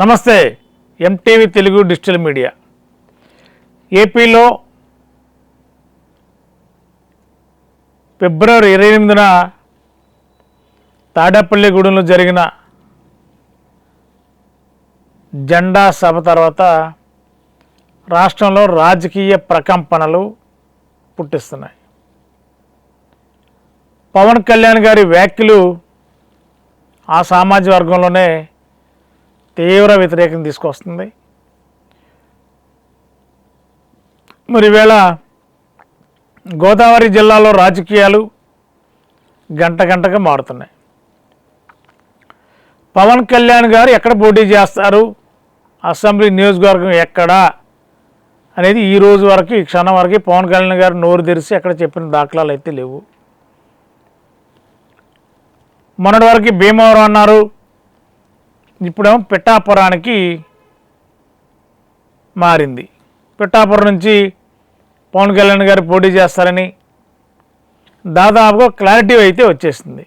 నమస్తే MTV Telugu digital media. ఏపీలో ఫిబ్రవరి ఇరవై ఎనిమిదిన తాడేపల్లిగూడెంలో జరిగిన జెండా సభ తర్వాత రాష్ట్రంలో రాజకీయ ప్రకంపనలు పుట్టిస్తున్నాయి. పవన్ కళ్యాణ్ గారి వ్యాఖ్యలు ఆ సామాజిక వర్గంలోనే తీవ్ర వ్యతిరేకం తీసుకొస్తుంది. మరి ఈవేళ గోదావరి జిల్లాలో రాజకీయాలు గంట గంటగా మారుతున్నాయి. పవన్ కళ్యాణ్ గారు ఎక్కడ పోటీ చేస్తారు? అసెంబ్లీ నియోజకవర్గం ఎక్కడా? అనేది ఈ రోజు వరకు ఈ క్షణం వరకు పవన్ కళ్యాణ్ గారు నోరు తెరిచి ఎక్కడ చెప్పిన దాఖలాలు అయితే లేవు. మొన్నటి వరకు భీమవరం అన్నారు. ఇప్పుడేమో పిఠాపురానికి మారింది. పిఠాపురం నుంచి పవన్ కళ్యాణ్ గారు పోటీ చేస్తారని దాదాపుగా క్లారిటీ అయితే వచ్చేసింది.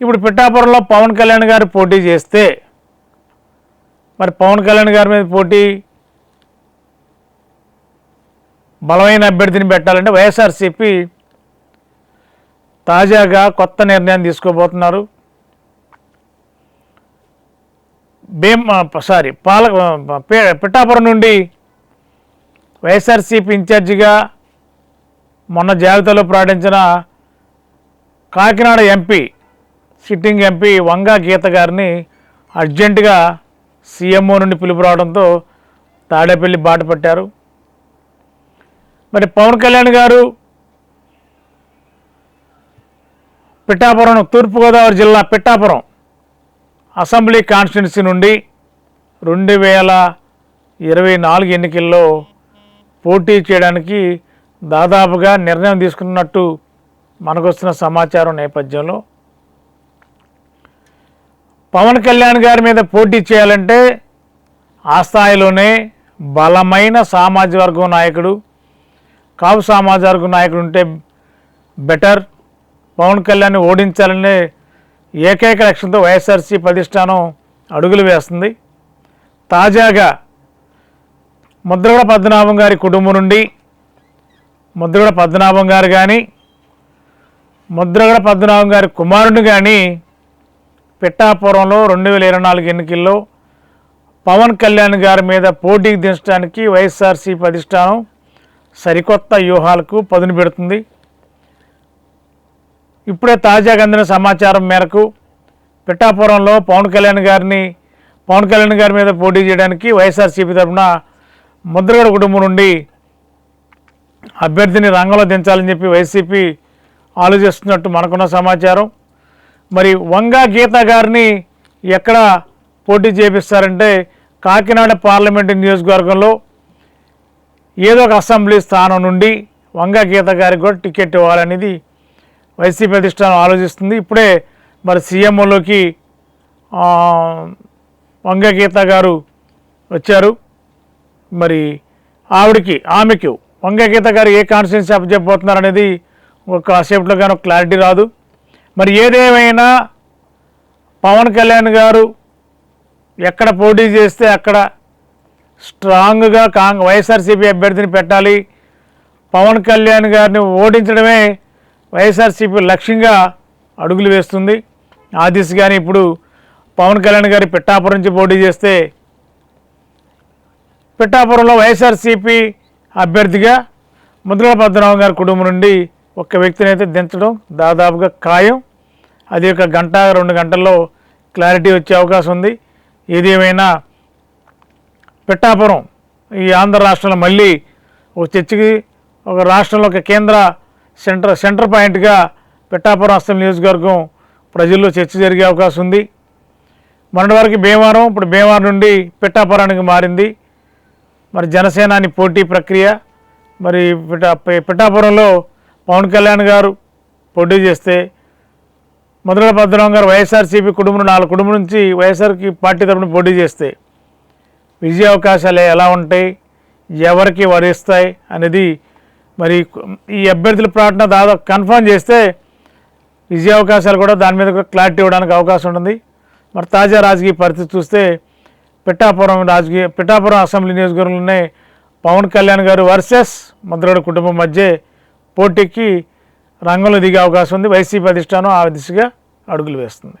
ఇప్పుడు పిఠాపురంలో పవన్ కళ్యాణ్ గారు పోటీ చేస్తే మరి పవన్ కళ్యాణ్ గారి మీద పోటీ బలమైన అభ్యర్థిని పెట్టాలంటే వైఎస్ఆర్సీపీ తాజాగా కొత్త నిర్ణయం తీసుకోబోతున్నారు. భీమ్ సారీ పాల పిఠాపురం నుండి వైఎస్ఆర్సీపీ ఇన్ఛార్జిగా మొన్న జాబితాలో ప్రకటించిన Kakinada MP sitting MP Vanga Geetha గారిని అర్జెంటుగా సీఎంఓ నుండి పిలుపు రావడంతో తాడేపల్లి బాట పట్టారు. మరి పవన్ కళ్యాణ్ గారు పిఠాపురం తూర్పుగోదావరి జిల్లా పిఠాపురం అసెంబ్లీ కాన్స్టిట్యున్సీ నుండి రెండు వేల ఇరవై నాలుగు ఎన్నికల్లో పోటీ చేయడానికి దాదాపుగా నిర్ణయం తీసుకున్నట్టు మనకొస్తున్న సమాచారం నేపథ్యంలో. పవన్ కళ్యాణ్ గారి మీద పోటీ చేయాలంటే ఆ స్థాయిలోనే బలమైన సామాజిక వర్గం నాయకుడు కాపు సామాజిక వర్గం నాయకుడు ఉంటే బెటర్. పవన్ కళ్యాణ్ ఓడించాలనే ఏకైక లక్ష్యంతో వైఎస్ఆర్సీ ప్రతిష్టానం అడుగులు వేస్తుంది. తాజాగా ముద్రగడ పద్మనాభం గారి కుటుంబం నుండి ముద్రగడ పద్మనాభం గారు కానీ ముద్రగడ పద్మనాభం గారి కుమారుడు కానీ పిట్టాపురంలో రెండు వేల ఇరవై నాలుగు ఎన్నికల్లో పవన్ కళ్యాణ్ గారి మీద పోటీకి దించడానికి వైఎస్ఆర్సీ ప్రతిష్టానం సరికొత్త వ్యూహాలకు పదును పెడుతుంది. ఇప్పుడే తాజాగా అందిన సమాచారం మేరకు పిఠాపురంలో పవన్ కళ్యాణ్ గారిని పవన్ కళ్యాణ్ గారి మీద పోటీ చేయడానికి వైఎస్ఆర్సీపీ తరఫున ముద్రగడ కుటుంబం నుండి అభ్యర్థిని రంగంలో దించాలని చెప్పి వైసీపీ ఆలోచిస్తున్నట్టు మనకున్న సమాచారం. మరి వంగా గీత గారిని ఎక్కడ పోటీ చేపిస్తారంటే కాకినాడ పార్లమెంటు నియోజకవర్గంలో ఏదో ఒక అసెంబ్లీ స్థానం నుండి వంగా గీత గారికి కూడా టికెట్ ఇవ్వాలనేది వైసీపీ అధిష్టానం ఆలోచిస్తుంది. ఇప్పుడే మరి సీఎంఓలోకి వంగ గీత గారు వచ్చారు. మరి ఆవిడకి ఆమెకు వంగ గీత గారు ఏ కాన్స్టిట్యున్సీ అప్పచెప్పబోతున్నారు అనేది ఒక సేపట్లో కానీ ఒక క్లారిటీ రాదు. మరి ఏదేమైనా పవన్ కళ్యాణ్ గారు ఎక్కడ పోటీ చేస్తే అక్కడ స్ట్రాంగ్గా కాంగ్ వైఎస్ఆర్సీపీ అభ్యర్థిని పెట్టాలి. పవన్ కళ్యాణ్ గారిని ఓడించడమే వైఎస్ఆర్సీపీ లక్ష్యంగా అడుగులు వేస్తుంది. ఆ దిశగానే ఇప్పుడు పవన్ కళ్యాణ్ గారి పిట్టాపురం నుంచి పోటీ చేస్తే పిట్టాపురంలో వైఎస్ఆర్సీపీ అభ్యర్థిగా ముద్రల పద్మనాభం గారి కుటుంబం నుండి ఒక వ్యక్తిని అయితే దించడం దాదాపుగా ఖాయం. అది ఒక గంట రెండు గంటల్లో క్లారిటీ వచ్చే అవకాశం ఉంది. ఏదేమైనా పిట్టాపురం ఈ ఆంధ్ర రాష్ట్రంలో మళ్ళీ ఒక చర్చకి ఒక రాష్ట్రంలో ఒక కేంద్ర సెంటర్ సెంటర్ పాయింట్గా పిట్టాపురం అస్తం నియోజకవర్గం ప్రజల్లో చర్చ జరిగే అవకాశం ఉంది. మొన్నటి వరకు భీమవరం ఇప్పుడు భీమవరం నుండి పిట్టాపురానికి మారింది. మరి జనసేనాని పోటీ ప్రక్రియ మరి పిఠా పిఠాపురంలో పవన్ కళ్యాణ్ గారు పోటీ చేస్తే మొదల భద్రం గారు వైఎస్ఆర్సీపీ కుటుంబం నాలుగు కుటుంబం నుంచి వైఎస్ఆర్కి పార్టీ తరపున పోటీ చేస్తే విజయ అవకాశాలు ఎలా ఉంటాయి? ఎవరికి వరిస్తాయి? అనేది మరి ఈ అభ్యర్థుల ప్రకటన దాదాపు కన్ఫర్మ్ చేస్తే విజయ అవకాశాలు కూడా దాని మీద కూడా క్లారిటీ ఇవ్వడానికి అవకాశం ఉంటుంది. మరి తాజా రాజకీయ పరిస్థితి చూస్తే పిఠాపురం రాజకీయ పిఠాపురం అసెంబ్లీ నియోజకవర్గంలోనే పవన్ కళ్యాణ్ గారు వర్సెస్ ముద్రగడ కుటుంబం మధ్య పోటీకి రంగంలో దిగే అవకాశం ఉంది. వైసీపీ అధిష్టానం ఆ దిశగా అడుగులు వేస్తుంది.